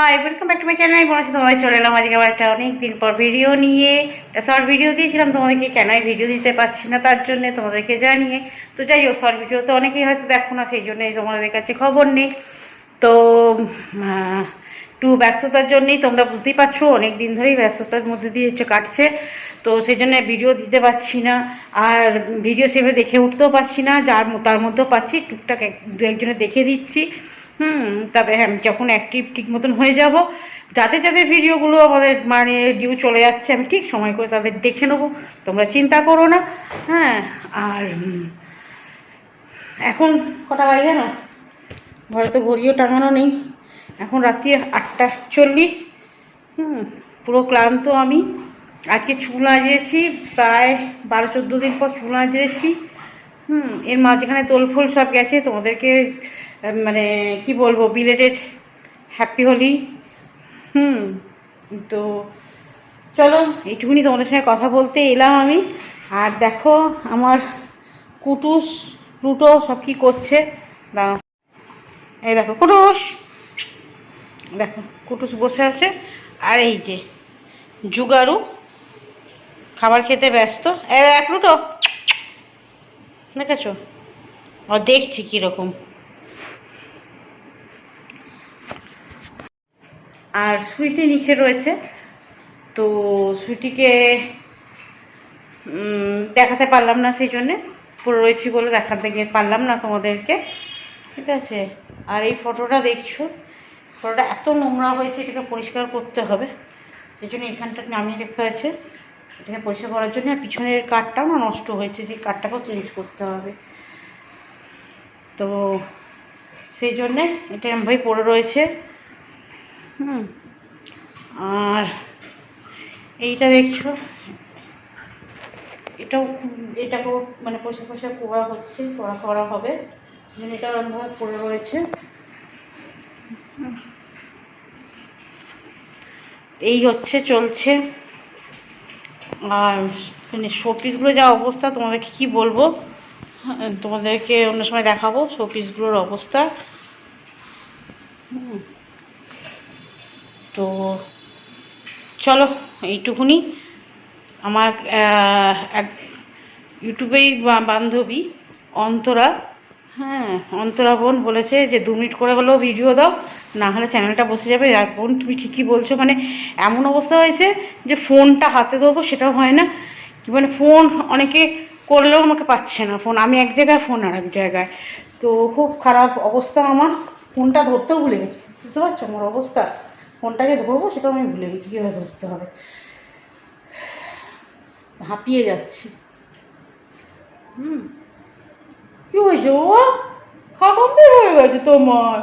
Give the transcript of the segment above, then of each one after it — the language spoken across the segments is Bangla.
Hi welcome back to my channel আমি বলেছি তোমাদের চলে এলাম আজকে আবার একটা অনেক দিন পর ভিডিও নিয়ে। শর্ট ভিডিও দিয়েছিলাম, তোমাদেরকে কেন ভিডিও দিতে পারছি না তার জন্য তোমাদেরকে জানিয়ে। তো যাই হোক শর্ট ভিডিও তো অনেকেই হয়তো দেখো না, সেই জন্যই তোমাদের কাছে খবর নেই। তো একটু ব্যস্ততার জন্যই তোমরা বুঝতেই পারছ অনেক দিন ধরেই ব্যস্ততার মধ্যে দিয়ে হচ্ছে কাটছে। তো সেই জন্য ভিডিও দিতে পারছি না, আর ভিডিও সেভাবে দেখে উঠতেও পারছি না, যার তার মধ্যেও পাচ্ছি, টুকটাক এক, দু একজনে দেখে দিচ্ছি। হুম, তবে হ্যাঁ যখন অ্যাক্টিভ ঠিক মতন হয়ে যাব যাদের যাদের ভিডিওগুলো আমাদের মানে ডিউ চলে যাচ্ছে, আমি ঠিক সময় করে তাদের দেখে নেব, তোমরা চিন্তা করো না হ্যাঁ আর এখন কটা বাজে জানো? ঘরে তো ঘড়িও টাঙানো নেই, এখন রাত্রি আটটা চল্লিশ, হুম, পুরো ক্লান্ত আমি, আজকে চুল আজড়েছি, প্রায় বারো চোদ্দ দিন পর চুল আজড়েছি হুম, এর মাঝখানে তোলফোল সব গেছে, তোমাদেরকে মানে কি বলব বিলেটেড হ্যাপি হোলি। হুম, তো চলো, এইটুকুনি তোমাদের সঙ্গে কথা বলতে এলাম আমি। আর দেখো, আমার কুটুস প্লুটো সব কি করছে। দাঁড়াও। এই দেখো, কুটুস! দেখো, কুটুস বসে আছে। আর এই যে, জুগারু, খাবার খেতে ব্যস্ত। এক প্লুটো দেখেছ ও দেখছি কীরকম। আর সুইটি নিচে রয়েছে, তো সুইটিকে দেখাতে পারলাম না সেই জন্যে। পড়ে রয়েছি বলে দেখাতে গিয়ে পারলাম না তোমাদেরকে। ঠিক আছে? আর এই ফটোটা দেখছ? ফটোটা এত নোংরা হয়েছে, এটাকে পরিষ্কার করতে হবে। সেই জন্য এখানটা নামিয়ে রেখা আছে এটাকে পরিষ্কার করার জন্য আর পিছনের কাঠটাও না নষ্ট হয়েছে, সেই কাঠটাকেও চেঞ্জ করতে হবে। তো সেই জন্যে এটা এমনভাবে পড়ে রয়েছে। হুম, আর এইটা দেখছ, এটাও এটাকেও মানে পয়সা পয়সা করা হচ্ছে, করা করা হবে। যেন এটা ওরকমভাবে পড়ে রয়েছে। এই হচ্ছে, চলছে। আর মানে শোপিসগুলো যা অবস্থা, তোমাদেরকে কি বলব? তোমাদেরকে অন্য সময় দেখাবো শোপিসগুলোর অবস্থা। তো চলো, এইটুকুনি। আমার এক ইউটিউবেই বান্ধবী অন্তরা। হ্যাঁ অন্তরা বোন বলেছে যে দু মিনিট করে হলেও ভিডিও দাও, না হলে চ্যানেলটা বসে যাবে। আর বোন, তুমি ঠিকই বলছো মানে এমন অবস্থা হয়েছে যে ফোনটা হাতে ধরবো সেটাও হয় না। কি মানে ফোন অনেকে করলেও আমাকে পাচ্ছে না ফোন আমি এক জায়গায় ফোন আর এক জায়গায়। তো খুব খারাপ অবস্থা আমার ফোনটা ধরতেও ভুলে গেছি। বুঝতে পারছ? আমার অবস্থা ফোনটা যে ধরবো সেটাও আমি ভুলে গেছি, কীভাবে ধরতে হবে। হাঁপিয়ে যাচ্ছি। হুম। কি হয়েছে ও? কমপ্লিট হয়ে গেছে তোমার।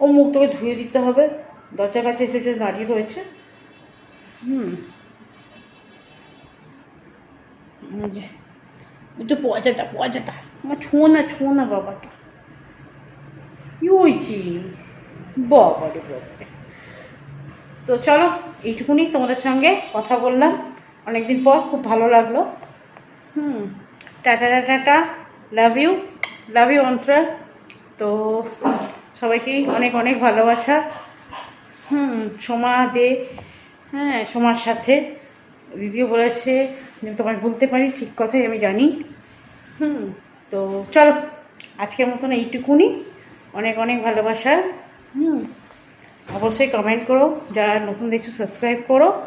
ও মুখ তোকে ধুয়ে দিতে হবে। দরজার কাছে এসে দাঁড়িয়ে রয়েছে। হুম। একটু পচাটা পচাটা আমার ছো না ছো না বাবাটা। কি হয়েছে? বাবা রে বাবা তো চলো এইটুকুনি তোমাদের সঙ্গে কথা বললাম। অনেকদিন পর খুব ভালো লাগল। হুম। Tata tata love you love you Antara তো সবাইকেই অনেক অনেক ভালোবাসা। হুম, সোমা দে হ্যাঁ সোমার সাথে। দিদিও বলেছে যে তোমায় বলতে পারি, ঠিক কথাই আমি জানি। হুম, তো চলো, আজকের মতন এইটুকুনি। অনেক অনেক ভালোবাসা। হুম, অবশ্যই কমেন্ট করো। যারা নতুন দেখছ সাবস্ক্রাইব করো।